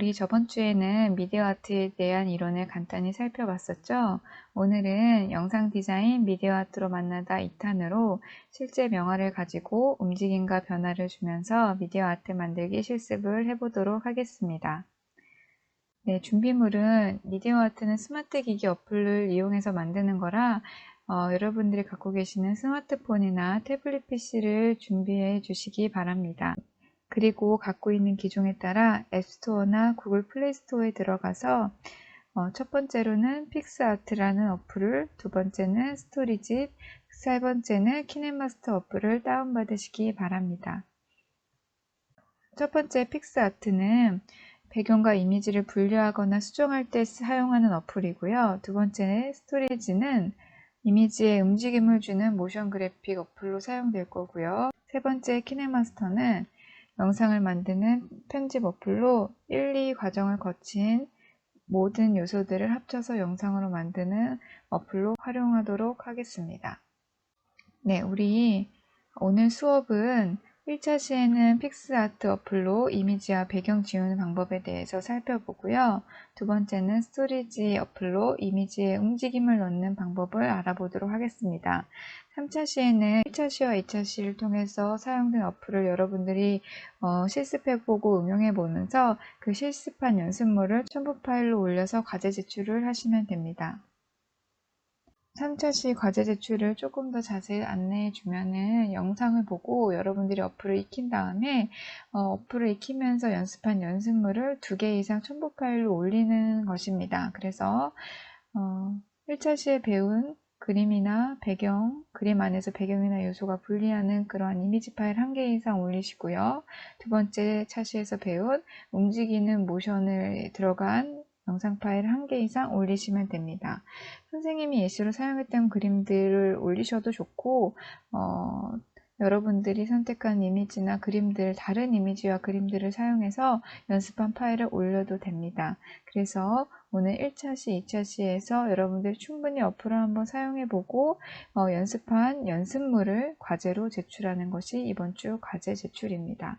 우리 저번 주에는 미디어 아트에 대한 이론을 간단히 살펴봤었죠. 오늘은 영상 디자인 미디어 아트로 만나다 2탄으로 실제 명화를 가지고 움직임과 변화를 주면서 미디어 아트 만들기 실습을 해보도록 하겠습니다. 네, 준비물은 미디어 아트는 스마트 기기 어플을 이용해서 만드는 거라 어, 여러분들이 갖고 계시는 스마트폰이나 태블릿 PC를 준비해 주시기 바랍니다. 그리고 갖고 있는 기종에 따라 앱스토어나 구글 플레이스토어에 들어가서 어, 첫 번째로는 픽스아트라는 어플을, 두 번째는 스토리집, 세 번째는 키넷마스터 어플을 다운받으시기 바랍니다. 첫 번째 픽스아트는 배경과 이미지를 분류하거나 수정할 때 사용하는 어플이고요. 두 번째 스토리지는 이미지에 움직임을 주는 모션 그래픽 어플로 사용될 거고요. 세 번째 키넷마스터는 영상을 만드는 편집 어플로 1, 2 과정을 거친 모든 요소들을 합쳐서 영상으로 만드는 어플로 활용하도록 하겠습니다. 네, 우리 오늘 수업은 1차 시에는 픽스아트 어플로 이미지와 배경 지우는 방법에 대해서 살펴보고요. 두 번째는 스토리지 어플로 이미지에 움직임을 넣는 방법을 알아보도록 하겠습니다. 3차 시에는 1차 시와 2차 시를 통해서 사용된 어플을 여러분들이 어, 실습해보고 응용해보면서 그 실습한 연습물을 첨부 파일로 올려서 과제 제출을 하시면 됩니다. 3차 시 과제 제출을 조금 더 자세히 안내해 주면은 영상을 보고 여러분들이 어플을 익힌 다음에 어, 플을 익히면서 연습한 연습물을 두 개 이상 첨부 파일로 올리는 것입니다. 그래서 어, 1차 시에 배운 그림이나 배경, 그림 안에서 배경이나 요소가 분리하는 그러한 이미지 파일 한 개 이상 올리시고요. 두 번째 차시에서 배운 움직이는 모션을 들어간 영상 파일 한개 이상 올리시면 됩니다. 선생님이 예시로 사용했던 그림들을 올리셔도 좋고 어, 여러분들이 선택한 이미지나 그림들, 다른 이미지와 그림들을 사용해서 연습한 파일을 올려도 됩니다. 그래서 오늘 1차 시, 2차 시에서 여러분들이 충분히 어플을 한번 사용해보고 어, 연습한 연습물을 과제로 제출하는 것이 이번 주 과제 제출입니다.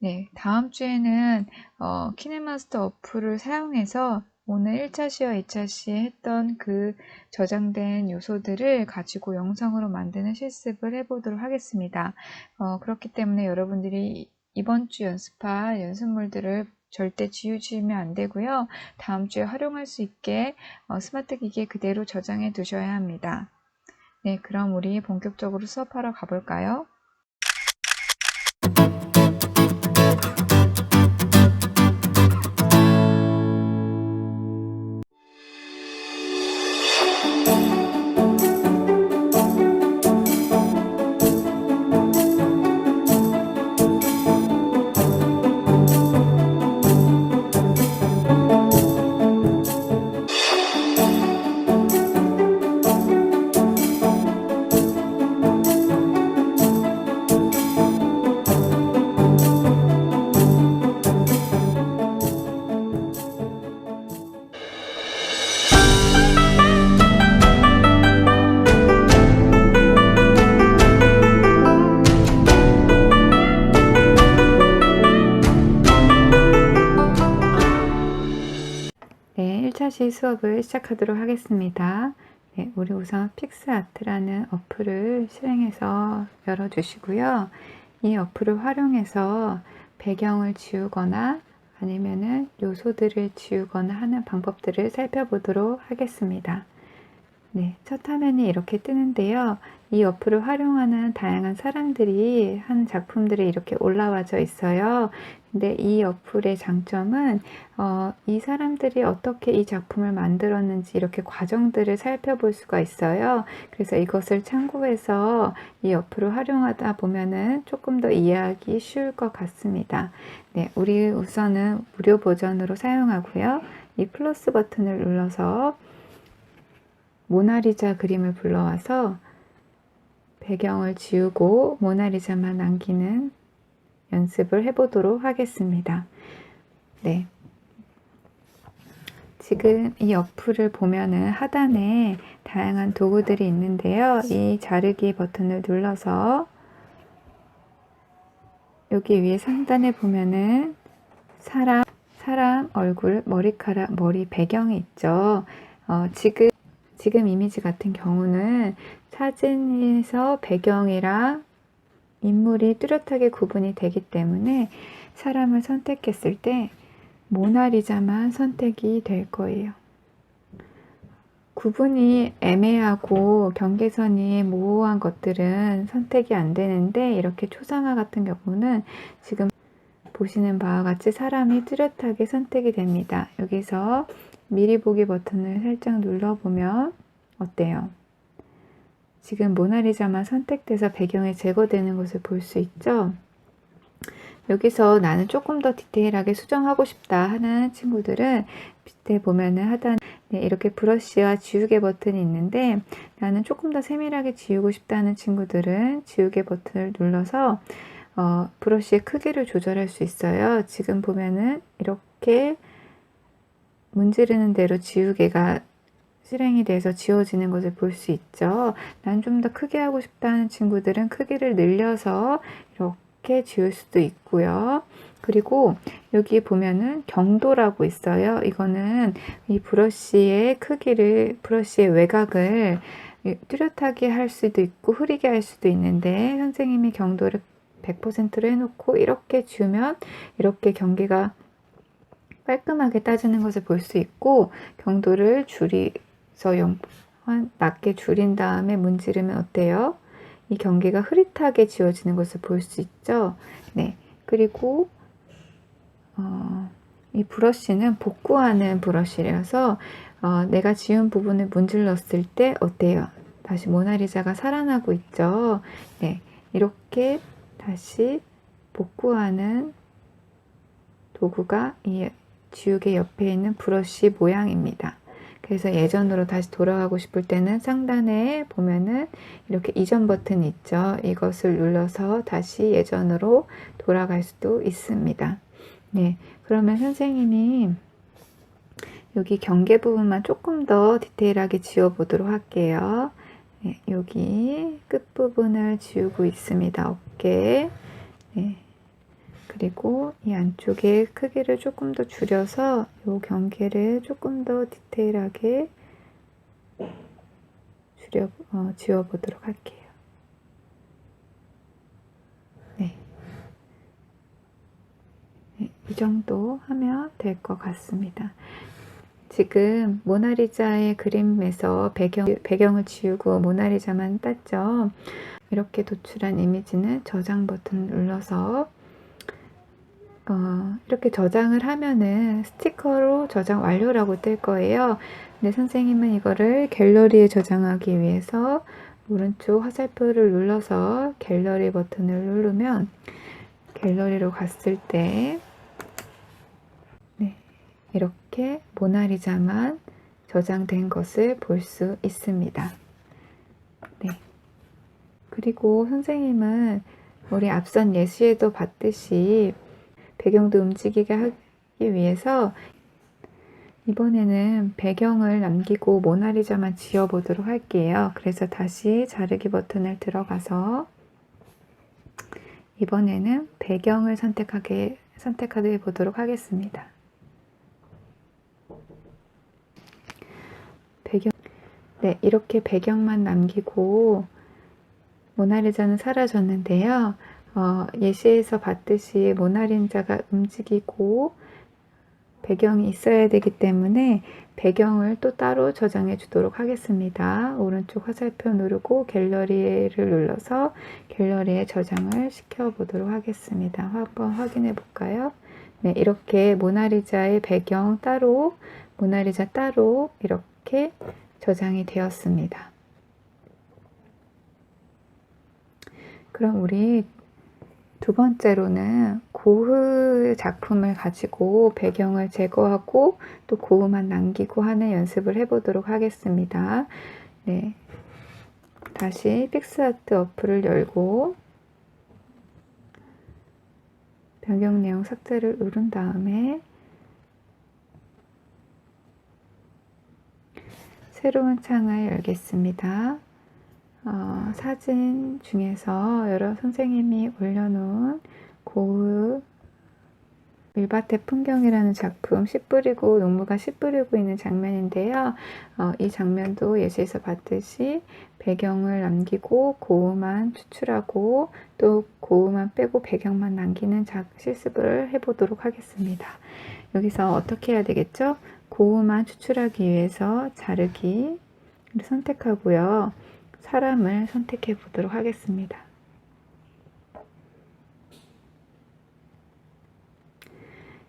네, 다음 주에는 어, 키네마스터 어플을 사용해서 오늘 1차 시와 2차 시에 했던 그 저장된 요소들을 가지고 영상으로 만드는 실습을 해보도록 하겠습니다. 어, 그렇기 때문에 여러분들이 이번 주 연습할 연습물들을 절대 지우시면 안 되고요. 다음 주에 활용할 수 있게 어, 스마트 기기에 그대로 저장해 두셔야 합니다. 네, 그럼 우리 본격적으로 수업하러 가볼까요? 네, 1차시 수업을 시작하도록 하겠습니다. 네, 우리 우선 픽스아트라는 어플을 실행해서 열어주시고요. 이 어플을 활용해서 배경을 지우거나 아니면은 요소들을 지우거나 하는 방법들을 살펴보도록 하겠습니다. 네, 첫 화면이 이렇게 뜨는데요. 이 어플을 활용하는 다양한 사람들이 한 작품들이 이렇게 올라와져 있어요. 근데 이 어플의 장점은 어, 이 사람들이 어떻게 이 작품을 만들었는지 이렇게 과정들을 살펴볼 수가 있어요. 그래서 이것을 참고해서 이 어플을 활용하다 보면은 조금 더 이해하기 쉬울 것 같습니다. 네, 우리 우선은 무료 버전으로 사용하고요. 이 플러스 버튼을 눌러서 모나리자 그림을 불러와서 배경을 지우고 모나리자만 남기는 연습을 해보도록 하겠습니다. 네. 지금 이 어플을 보면은 하단에 다양한 도구들이 있는데요. 이 자르기 버튼을 눌러서 여기 위에 상단에 보면은 사람, 사람 얼굴, 머리카락, 머리 배경이 있죠. 어, 지금, 지금 이미지 같은 경우는 사진에서 배경이랑 인물이 뚜렷하게 구분이 되기 때문에 사람을 선택했을 때 모나리자만 선택이 될 거예요. 구분이 애매하고 경계선이 모호한 것들은 선택이 안 되는데 이렇게 초상화 같은 경우는 지금 보시는 바와 같이 사람이 뚜렷하게 선택이 됩니다. 여기서 미리 보기 버튼을 살짝 눌러보면 어때요? 지금 모나리자만 선택돼서 배경이 제거되는 것을 볼 수 있죠? 여기서 나는 조금 더 디테일하게 수정하고 싶다 하는 친구들은 밑에 보면은 하단 네, 이렇게 브러쉬와 지우개 버튼이 있는데 나는 조금 더 세밀하게 지우고 싶다는 친구들은 지우개 버튼을 눌러서 어, 브러쉬의 크기를 조절할 수 있어요. 지금 보면은 이렇게 문지르는 대로 지우개가 실행이 돼서 지워지는 것을 볼 수 있죠. 난 좀 더 크게 하고 싶다는 친구들은 크기를 늘려서 이렇게 지울 수도 있고요. 그리고 여기 보면은 경도라고 있어요. 이거는 이 브러쉬의 크기를, 브러쉬의 외곽을 뚜렷하게 할 수도 있고 흐리게 할 수도 있는데 선생님이 경도를 100%로 해놓고 이렇게 주면 이렇게 경계가 깔끔하게 따지는 것을 볼 수 있고 경도를 줄이서 영, 낮게 줄인 다음에 문지르면 어때요? 이 경계가 흐릿하게 지워지는 것을 볼 수 있죠. 네. 그리고 어, 이 브러쉬는 복구하는 브러쉬라서 어, 내가 지운 부분을 문질렀을 때 어때요? 다시 모나리자가 살아나고 있죠. 네. 이렇게 다시 복구하는 도구가 이 지우개 옆에 있는 브러쉬 모양입니다. 그래서 예전으로 다시 돌아가고 싶을 때는 상단에 보면은 이렇게 이전 버튼이 있죠. 이것을 눌러서 다시 예전으로 돌아갈 수도 있습니다. 네. 그러면 선생님이 여기 경계 부분만 조금 더 디테일하게 지워 보도록 할게요. 네, 여기 끝부분을 지우고 있습니다. 어깨. 네. 그리고 이 안쪽에 크기를 조금 더 줄여서 이 경계를 조금 더 디테일하게 줄여, 어, 지워보도록 할게요. 네. 네. 이 정도 하면 될 것 같습니다. 지금 모나리자의 그림에서 배경, 배경을 지우고 모나리자만 땄죠. 이렇게 도출한 이미지는 저장 버튼 눌러서 어, 이렇게 저장을 하면은 스티커로 저장 완료라고 뜰 거예요. 근데 선생님은 이거를 갤러리에 저장하기 위해서 오른쪽 화살표를 눌러서 갤러리 버튼을 누르면 갤러리로 갔을 때 네, 이렇게 모나리자만 저장된 것을 볼 수 있습니다. 네. 그리고 선생님은 우리 앞선 예시에도 봤듯이 배경도 움직이게 하기 위해서 이번에는 배경을 남기고 모나리자만 지워보도록 할게요. 그래서 다시 자르기 버튼을 들어가서 이번에는 배경을 선택하게 선택하게 보도록 하겠습니다. 배경 네, 이렇게 배경만 남기고 모나리자는 사라졌는데요. 어, 예시에서 봤듯이 모나리자가 움직이고 배경이 있어야 되기 때문에 배경을 또 따로 저장해 주도록 하겠습니다. 오른쪽 화살표 누르고 갤러리를 눌러서 갤러리에 저장을 시켜 보도록 하겠습니다. 한번 확인해 볼까요? 네, 이렇게 모나리자의 배경 따로, 모나리자 따로 이렇게 저장이 되었습니다. 그럼 우리 두 번째로는 고흐 작품을 가지고 배경을 제거하고 또 고흐만 남기고 하는 연습을 해보도록 하겠습니다. 네. 다시 픽스아트 어플을 열고 변경 내용 삭제를 누른 다음에 새로운 창을 열겠습니다. 어, 사진 중에서 여러 선생님이 올려놓은 고흐 밀밭의 풍경이라는 작품 씨 뿌리고 농부가 씨 뿌리고 있는 장면인데요. 어, 이 장면도 예시에서 봤듯이 배경을 남기고 고음만 추출하고 또 고음만 빼고 배경만 남기는 작 실습을 해보도록 하겠습니다. 여기서 어떻게 해야 되겠죠? 고음만 추출하기 위해서 자르기를 선택하고요. 사람을 선택해 보도록 하겠습니다.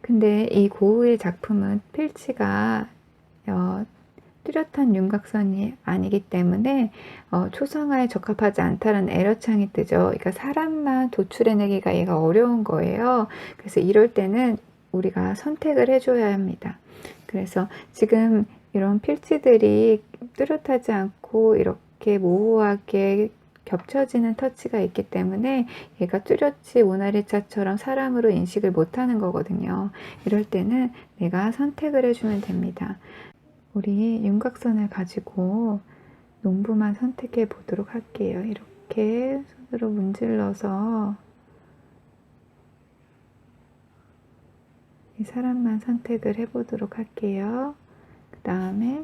근데 이 고흐의 작품은 필치가 어, 뚜렷한 윤곽선이 아니기 때문에 어, 초상화에 적합하지 않다는 에러창이 뜨죠. 그러니까 사람만 도출해내기가 얘가 어려운 거예요. 그래서 이럴 때는 우리가 선택을 해줘야 합니다. 그래서 지금 이런 필치들이 뚜렷하지 않고 이렇게 모호하게 겹쳐지는 터치가 있기 때문에 얘가 뚜렷이 모나리자처럼 사람으로 인식을 못하는 거거든요. 이럴 때는 내가 선택을 해주면 됩니다. 우리 윤곽선을 가지고 농부만 선택해 보도록 할게요. 이렇게 손으로 문질러서 이 사람만 선택을 해 보도록 할게요. 그 다음에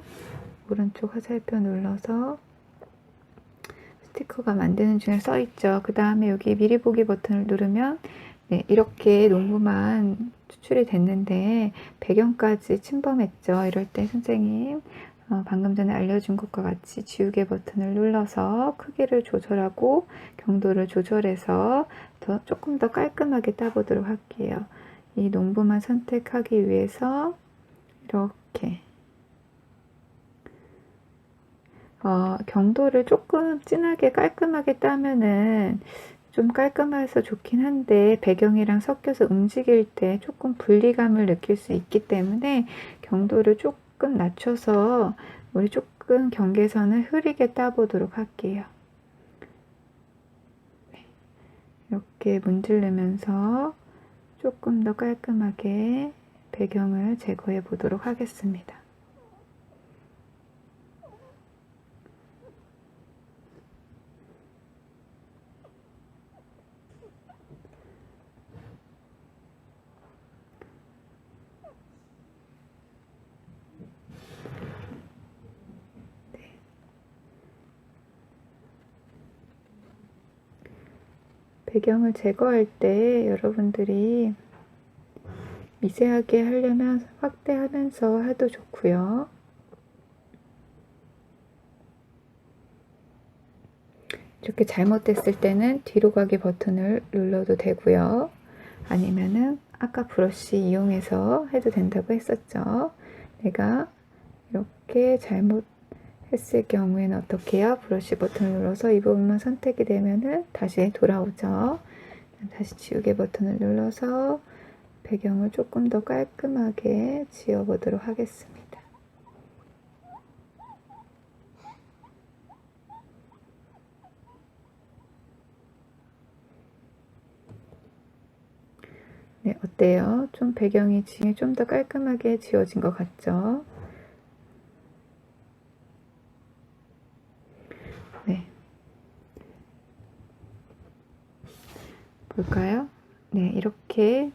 오른쪽 화살표 눌러서 스티커가 만드는 중에 써 있죠. 그 다음에 여기 미리 보기 버튼을 누르면 네, 이렇게 농구만 추출이 됐는데 배경까지 침범했죠. 이럴 때 선생님 어, 방금 전에 알려준 것과 같이 지우개 버튼을 눌러서 크기를 조절하고 경도를 조절해서 더 조금 더 깔끔하게 따보도록 할게요. 이 농부만 선택하기 위해서 이렇게 어, 경도를 조금 진하게 깔끔하게 따면은 좀 깔끔해서 좋긴 한데 배경이랑 섞여서 움직일 때 조금 분리감을 느낄 수 있기 때문에 경도를 조금 낮춰서 우리 조금 경계선을 흐리게 따보도록 할게요. 네. 이렇게 문지르면서 조금 더 깔끔하게 배경을 제거해 보도록 하겠습니다. 배경을 제거할 때 여러분들이 미세하게 하려면 확대하면서 해도 좋고요. 이렇게 잘못됐을 때는 뒤로 가기 버튼을 눌러도 되고요. 아니면은 아까 브러쉬 이용해서 해도 된다고 했었죠. 내가 이렇게 잘못 했을 경우에는 어떻게 해요? 브러쉬 버튼을 눌러서 이 부분만 선택이 되면은 다시 돌아오죠. 다시 지우개 버튼을 눌러서 배경을 조금 더 깔끔하게 지워보도록 하겠습니다. 네, 어때요? 좀 배경이 좀더 깔끔하게 지워진 것 같죠? 볼까요? 네, 이렇게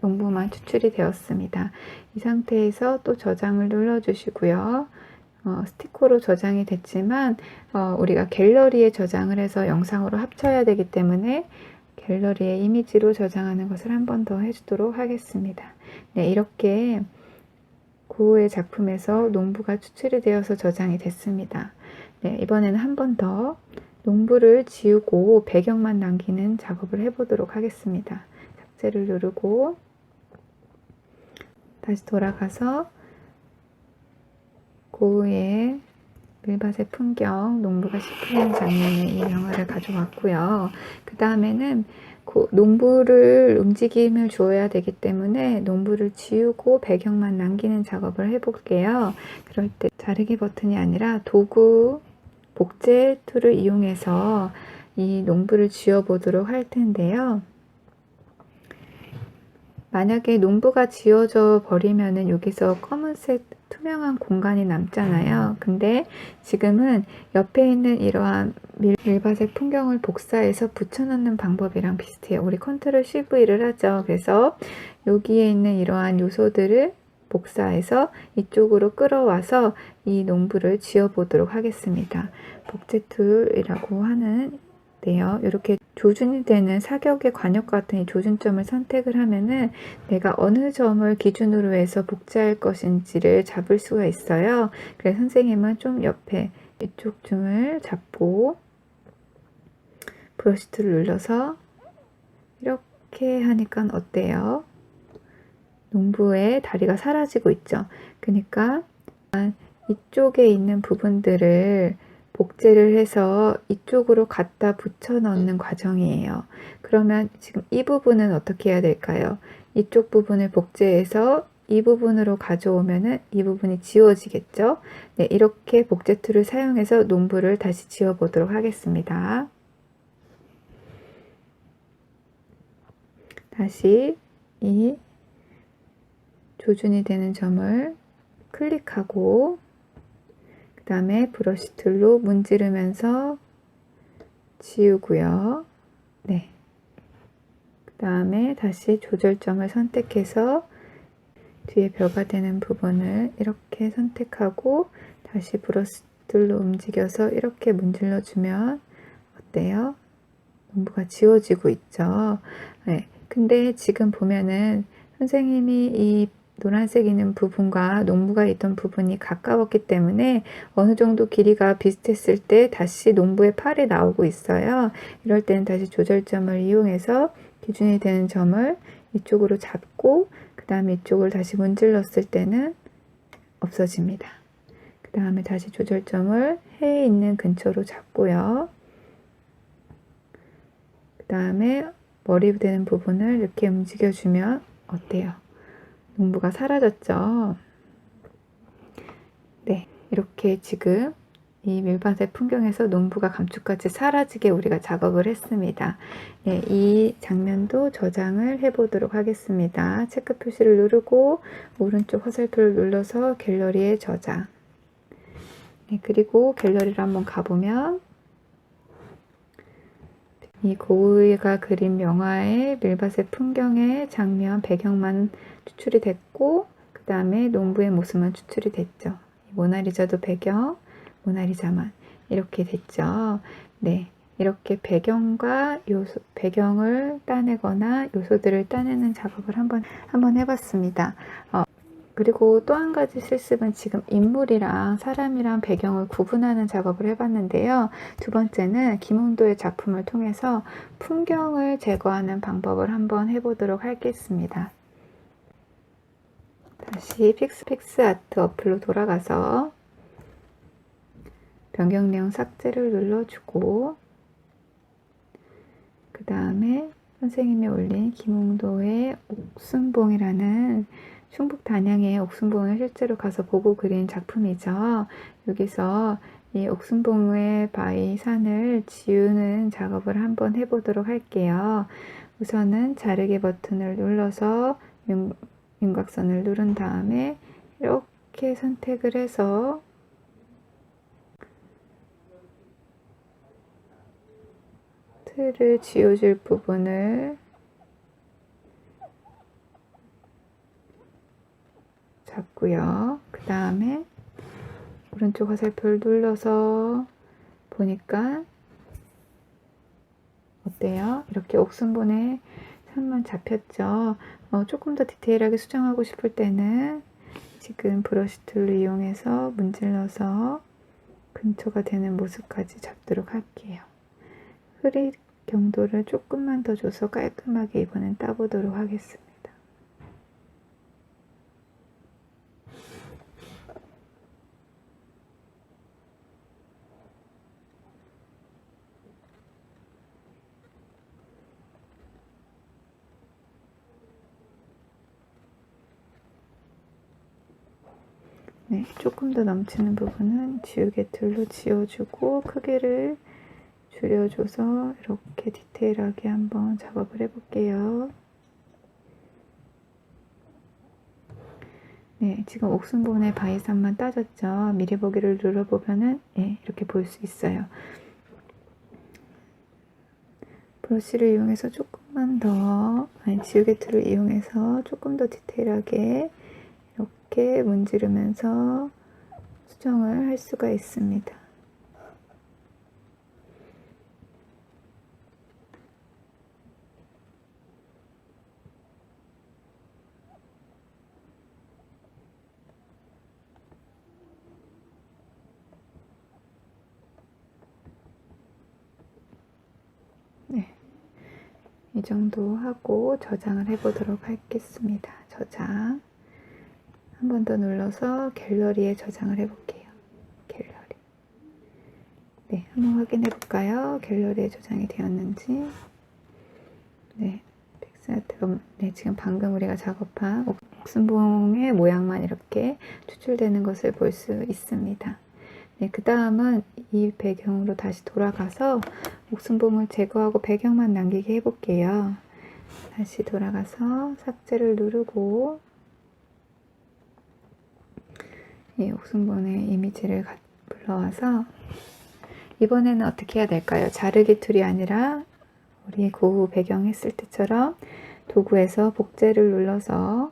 농부만 추출이 되었습니다. 이 상태에서 또 저장을 눌러주시고요. 어, 스티커로 저장이 됐지만 어, 우리가 갤러리에 저장을 해서 영상으로 합쳐야 되기 때문에 갤러리에 이미지로 저장하는 것을 한 번 더 해주도록 하겠습니다. 네, 이렇게 고우의 작품에서 농부가 추출이 되어서 저장이 됐습니다. 네, 이번에는 한 번 더 농부를 지우고 배경만 남기는 작업을 해보도록 하겠습니다. 삭제를 누르고 다시 돌아가서 고흐의 밀밭의 풍경, 농부가 시푸는 장면의 이 영화를 가져왔고요. 그 다음에는 농부를 움직임을 줘야 되기 때문에 농부를 지우고 배경만 남기는 작업을 해볼게요. 그럴 때 자르기 버튼이 아니라 도구 복제 툴을 이용해서 이 농부를 지어 보도록 할 텐데요. 만약에 농부가 지워져 버리면은 여기서 검은색 투명한 공간이 남잖아요. 근데 지금은 옆에 있는 이러한 밀- 밀밭의 풍경을 복사해서 붙여넣는 방법이랑 비슷해요. 우리 컨트롤 CV를 하죠. 그래서 여기에 있는 이러한 요소들을 복사해서 이쪽으로 끌어와서 이 농부를 지어보도록 하겠습니다. 복제 툴이라고 하는 데요. 이렇게 조준이 되는 사격의 관역 같은 이 조준점을 선택을 하면은 내가 어느 점을 기준으로 해서 복제할 것인지를 잡을 수가 있어요. 그래서 선생님은 좀 옆에 이쪽 줌을 잡고 브러쉬 툴을 눌러서 이렇게 하니까 어때요? 농부의 다리가 사라지고 있죠. 그러니까 이쪽에 있는 부분들을 복제를 해서 이쪽으로 갖다 붙여 넣는 과정이에요. 그러면 지금 이 부분은 어떻게 해야 될까요? 이쪽 부분을 복제해서 이 부분으로 가져오면은 이 부분이 지워지겠죠? 네, 이렇게 복제 툴을 사용해서 농부를 다시 지워 보도록 하겠습니다. 다시 이 조준이 되는 점을 클릭하고 그 다음에 브러쉬 툴로 문지르면서 지우고요. 네. 그 다음에 다시 조절점을 선택해서 뒤에 벼가 되는 부분을 이렇게 선택하고 다시 브러쉬 툴로 움직여서 이렇게 문질러 주면 어때요? 농부가 지워지고 있죠. 네. 근데 지금 보면은 선생님이 이 노란색 있는 부분과 농부가 있던 부분이 가까웠기 때문에 어느 정도 길이가 비슷했을 때 다시 농부의 팔이 나오고 있어요. 이럴 때는 다시 조절점을 이용해서 기준이 되는 점을 이쪽으로 잡고 그 다음에 이쪽을 다시 문질렀을 때는 없어집니다. 그 다음에 다시 조절점을 해에 있는 근처로 잡고요. 그 다음에 머리 되는 부분을 이렇게 움직여주면 어때요? 농부가 사라졌죠. 네, 이렇게 지금 이 밀밭의 풍경에서 농부가 감쪽같이 사라지게 우리가 작업을 했습니다. 네, 이 장면도 저장을 해보도록 하겠습니다. 체크 표시를 누르고 오른쪽 화살표를 눌러서 갤러리에 저장. 네, 그리고 갤러리를 한번 가보면 이 고우이가 그린 영화의 밀밭의 풍경의 장면 배경만 추출이 됐고 그 다음에 농부의 모습만 추출이 됐죠. 모나리자도 배경, 모나리자만 이렇게 됐죠. 네, 이렇게 배경과 요소 배경을 따내거나 요소들을 따내는 작업을 한번 한번 해봤습니다. 어, 그리고 또 한 가지 실습은 지금 인물이랑 사람이랑 배경을 구분하는 작업을 해봤는데요. 두 번째는 김홍도의 작품을 통해서 풍경을 제거하는 방법을 한번 해보도록 하겠습니다. 다시 픽스 픽스 아트 어플로 돌아가서 변경 내용 삭제를 눌러주고 그 다음에 선생님이 올린 김홍도의 옥순봉이라는 충북 단양의 옥순봉을 실제로 가서 보고 그린 작품이죠. 여기서 이 옥순봉의 바위 산을 지우는 작업을 한번 해보도록 할게요. 우선은 자르기 버튼을 눌러서 윤, 윤곽선을 누른 다음에 이렇게 선택을 해서 틀을 지워줄 부분을 잡고요. 그 다음에 오른쪽 화살표를 눌러서 보니까 어때요? 이렇게 옥순본에 산만 잡혔죠. 어, 조금 더 디테일하게 수정하고 싶을 때는 지금 브러쉬 툴을 이용해서 문질러서 근처가 되는 모습까지 잡도록 할게요. 흐릿 경도를 조금만 더 줘서 깔끔하게 이번엔 따보도록 하겠습니다. 네, 조금 더 넘치는 부분은 지우개 툴로 지워주고 크기를 줄여줘서 이렇게 디테일하게 한번 작업을 해볼게요. 네, 지금 옥순본의 바이산만 따졌죠. 미리 보기를 눌러보면은 예, 이렇게 볼 수 있어요. 브러쉬를 이용해서 조금만 더, 아니, 지우개 툴을 이용해서 조금 더 디테일하게 이렇게 문지르면서 수정을 할 수가 있습니다. 네. 이 정도 하고 저장을 해 보도록 하겠습니다. 저장. 한 번 더 눌러서 갤러리에 저장을 해 볼게요. 갤러리. 네, 한번 확인해 볼까요? 갤러리에 저장이 되었는지. 네. 픽스아트가 네, 지금 방금 우리가 작업한 옥순봉의 모양만 이렇게 추출되는 것을 볼 수 있습니다. 네, 그 다음은 이 배경으로 다시 돌아가서 옥순봉을 제거하고 배경만 남기게 해볼게요. 다시 돌아가서 삭제를 누르고 이 옥순봉의 이미지를 가- 불러와서 이번에는 어떻게 해야 될까요? 자르기 툴이 아니라 우리 고우 배경 했을 때처럼 도구에서 복제를 눌러서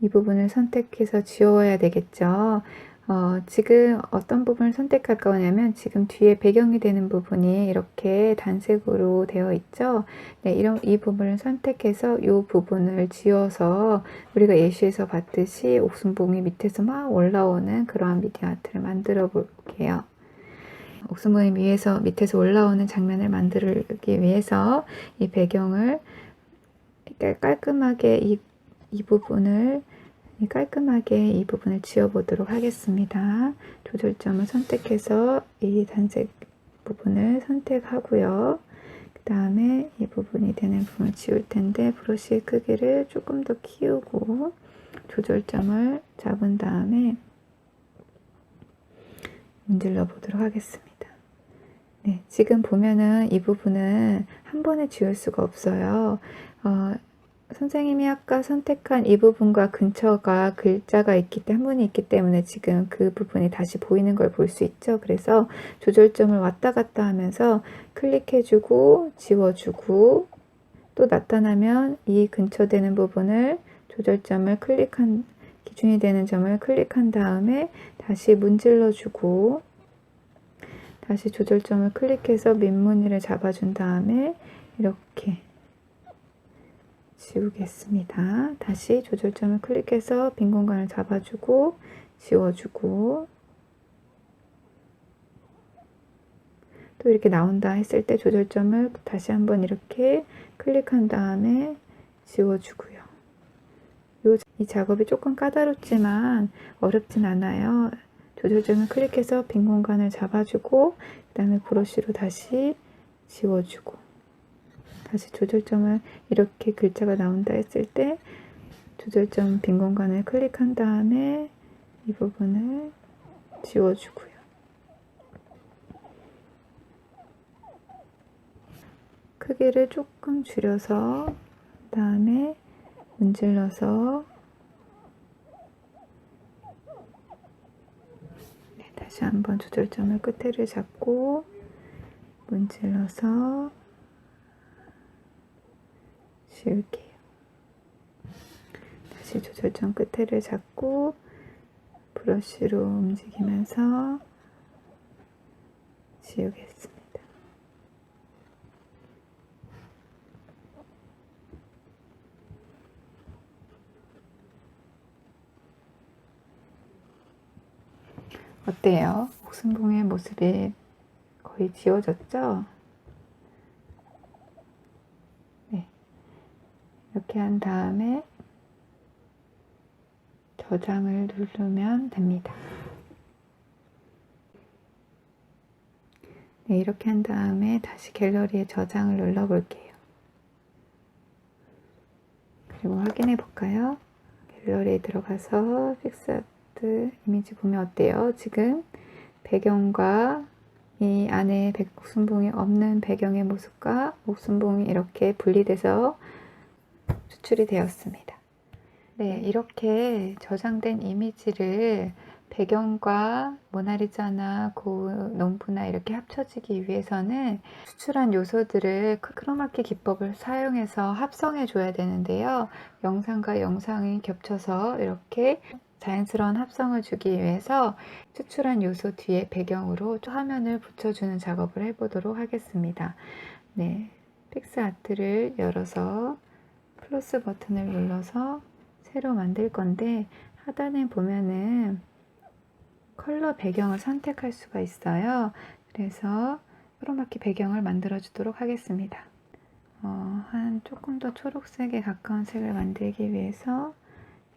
이 부분을 선택해서 지워야 되겠죠. 어, 지금 어떤 부분을 선택할 거냐면 지금 뒤에 배경이 되는 부분이 이렇게 단색으로 되어 있죠. 네, 이런 이 부분을 선택해서 이 부분을 지워서 우리가 예시에서 봤듯이 옥순봉이 밑에서 막 올라오는 그러한 미디어 아트를 만들어 볼게요. 옥순봉이 위에서 밑에서 올라오는 장면을 만들기 위해서 이 배경을 깔끔하게 이, 이 부분을 깔끔하게 이 부분을 지워보도록 하겠습니다. 조절점을 선택해서 이 단색 부분을 선택하고요. 그 다음에 이 부분이 되는 부분을 지울 텐데 브러쉬의 크기를 조금 더 키우고 조절점을 잡은 다음에 문질러 보도록 하겠습니다. 네, 지금 보면은 이 부분은 한 번에 지울 수가 없어요. 어, 선생님이 아까 선택한 이 부분과 근처가 글자가 있기 때문에 있기 때문에 지금 그 부분이 다시 보이는 걸 볼 수 있죠. 그래서 조절점을 왔다 갔다 하면서 클릭해주고 지워주고 또 나타나면 이 근처 되는 부분을 조절점을 클릭한 기준이 되는 점을 클릭한 다음에 다시 문질러 주고 다시 조절점을 클릭해서 밑무늬를 잡아준 다음에 이렇게 지우겠습니다. 다시 조절점을 클릭해서 빈 공간을 잡아주고 지워주고 또 이렇게 나온다 했을 때 조절점을 다시 한번 이렇게 클릭한 다음에 지워주고요. 요, 이 작업이 조금 까다롭지만 어렵진 않아요. 조절점을 클릭해서 빈 공간을 잡아주고 그 다음에 브러쉬로 다시 지워주고 다시 조절점을 이렇게 글자가 나온다 했을 때 조절점 빈 공간을 클릭한 다음에 이 부분을 지워주고요. 크기를 조금 줄여서 그다음에 문질러서 네, 다시 한번 조절점을 끝에를 잡고 문질러서 지울게요. 다시 조절점 끝에를 잡고 브러쉬로 움직이면서 지우겠습니다. 어때요? 옥순봉의 모습이 거의 지워졌죠? 네. 이렇게 한 다음에 저장을 누르면 됩니다. 네, 이렇게 한 다음에 다시 갤러리에 저장을 눌러 볼게요. 그리고 확인해 볼까요? 갤러리에 들어가서 픽스아트 이미지 보면 어때요? 지금 배경과 이 안에 옥순봉이 없는 배경의 모습과 옥순봉이 이렇게 분리돼서 추출이 되었습니다. 네, 이렇게 저장된 이미지를 배경과 모나리자나 그 농부나 이렇게 합쳐지기 위해서는 추출한 요소들을 그 크로마키 기법을 사용해서 합성해 줘야 되는데요. 영상과 영상이 겹쳐서 이렇게 자연스러운 합성을 주기 위해서 추출한 요소 뒤에 배경으로 화면을 붙여주는 작업을 해보도록 하겠습니다. 네, 픽스아트를 열어서 플러스 버튼을 눌러서 새로 만들 건데 하단에 보면은 컬러 배경을 선택할 수가 있어요. 그래서 크로마키 배경을 만들어 주도록 하겠습니다. 어, 한 조금 더 초록색에 가까운 색을 만들기 위해서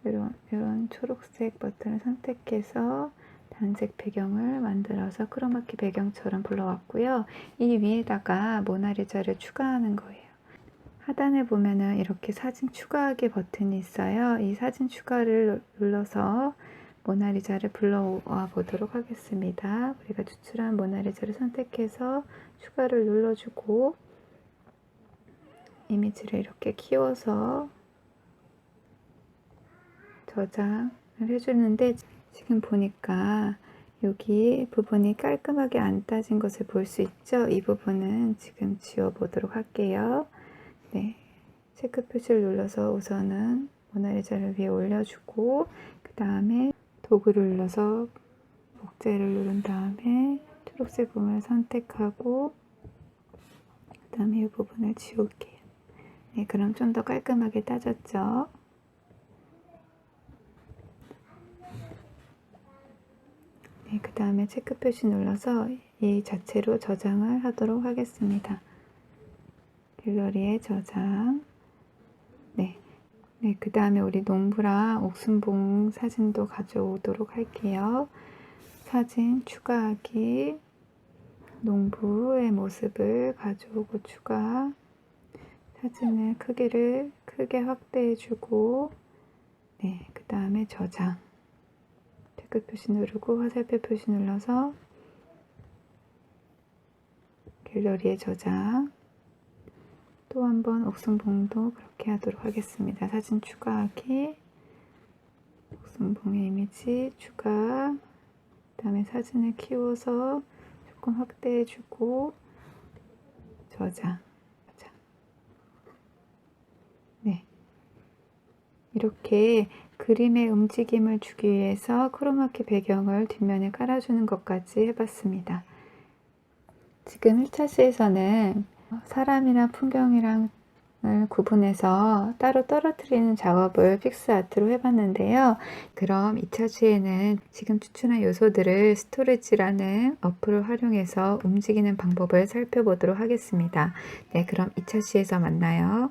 이런, 이런 초록색 버튼을 선택해서 단색 배경을 만들어서 크로마키 배경처럼 불러왔고요. 이 위에다가 모나리자를 추가하는 거예요. 하단에 보면은 이렇게 사진 추가하기 버튼이 있어요. 이 사진 추가를 눌러서 모나리자를 불러와 보도록 하겠습니다. 우리가 추출한 모나리자를 선택해서 추가를 눌러주고 이미지를 이렇게 키워서 저장을 해주는데 지금 보니까 여기 부분이 깔끔하게 안 따진 것을 볼 수 있죠? 이 부분은 지금 지워 보도록 할게요. 네. 체크 표시를 눌러서 우선은 모나리자를 위에 올려주고 그 다음에 도구를 눌러서 복제를 누른 다음에 초록색 부분을 선택하고 그 다음에 이 부분을 지울게요. 네, 그럼 좀 더 깔끔하게 따졌죠? 네, 그 다음에 체크 표시 눌러서 이 자체로 저장을 하도록 하겠습니다. 갤러리에 저장. 네. 네, 그 다음에 우리 농부랑 옥순봉 사진도 가져오도록 할게요. 사진 추가하기. 농부의 모습을 가져오고 추가. 사진의 크기를 크게 확대해주고, 네, 그 다음에 저장. 체크 표시 누르고 화살표 표시 눌러서 갤러리에 저장. 또 한 번 옥순봉도 그렇게 하도록 하겠습니다. 사진 추가하기, 옥순봉의 이미지 추가, 그 다음에 사진을 키워서 조금 확대해주고 저장. 네, 이렇게 그림의 움직임을 주기 위해서 크로마키 배경을 뒷면에 깔아주는 것까지 해봤습니다. 지금 1차 시에서는 사람이랑 풍경이랑 을 구분해서 따로 떨어뜨리는 작업을 픽스아트로 해봤는데요. 그럼 2차 시에는 지금 추출한 요소들을 스토리지라는 어플을 활용해서 움직이는 방법을 살펴보도록 하겠습니다. 네, 그럼 2차 시에서 만나요.